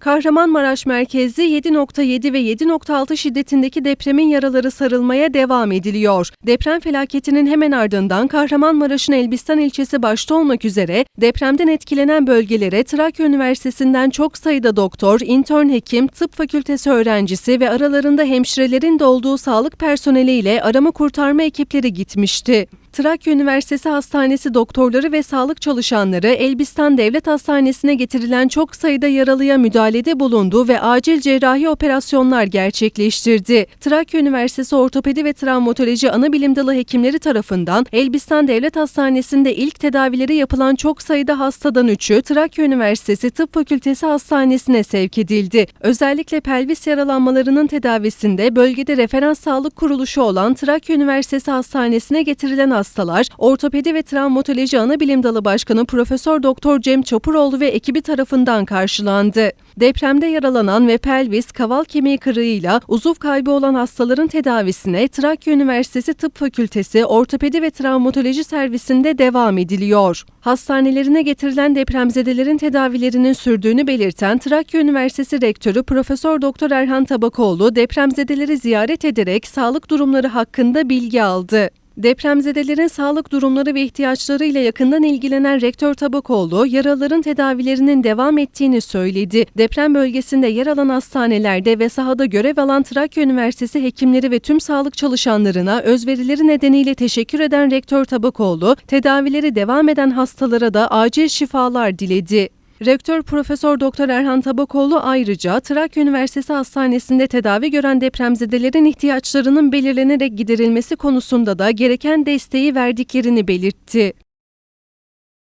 Kahramanmaraş merkezli 7.7 ve 7.6 şiddetindeki depremin yaraları sarılmaya devam ediliyor. Deprem felaketinin hemen ardından Kahramanmaraş'ın Elbistan ilçesi başta olmak üzere depremden etkilenen bölgelere Trakya Üniversitesi'nden çok sayıda doktor, intern hekim, tıp fakültesi öğrencisi ve aralarında hemşirelerin de olduğu sağlık personeliyle arama kurtarma ekipleri gitmişti. Trakya Üniversitesi Hastanesi doktorları ve sağlık çalışanları Elbistan Devlet Hastanesi'ne getirilen çok sayıda yaralıya müdahalede bulundu ve acil cerrahi operasyonlar gerçekleştirdi. Trakya Üniversitesi Ortopedi ve Travmatoloji Anabilim Dalı hekimleri tarafından Elbistan Devlet Hastanesi'nde ilk tedavileri yapılan çok sayıda hastadan üçü Trakya Üniversitesi Tıp Fakültesi Hastanesi'ne sevk edildi. Özellikle pelvis yaralanmalarının tedavisinde bölgede referans sağlık kuruluşu olan Trakya Üniversitesi Hastanesi'ne getirilen hastalar, Ortopedi ve Travmatoloji Anabilim Dalı Başkanı Profesör Doktor Cem Çapuroğlu ve ekibi tarafından karşılandı. Depremde yaralanan ve pelvis, kaval kemiği kırığıyla uzuv kaybı olan hastaların tedavisine Trakya Üniversitesi Tıp Fakültesi Ortopedi ve Travmatoloji Servisinde devam ediliyor. Hastanelerine getirilen depremzedelerin tedavilerinin sürdüğünü belirten Trakya Üniversitesi Rektörü Profesör Doktor Erhan Tabakoğlu depremzedeleri ziyaret ederek sağlık durumları hakkında bilgi aldı. Depremzedelerin sağlık durumları ve ihtiyaçlarıyla yakından ilgilenen Rektör Tabakoğlu, yaraların tedavilerinin devam ettiğini söyledi. Deprem bölgesinde yer alan hastanelerde ve sahada görev alan Trakya Üniversitesi hekimleri ve tüm sağlık çalışanlarına özverileri nedeniyle teşekkür eden Rektör Tabakoğlu, tedavileri devam eden hastalara da acil şifalar diledi. Rektör Profesör Doktor Erhan Tabakoğlu ayrıca Trakya Üniversitesi Hastanesi'nde tedavi gören depremzedelerin ihtiyaçlarının belirlenerek giderilmesi konusunda da gereken desteği verdiklerini belirtti.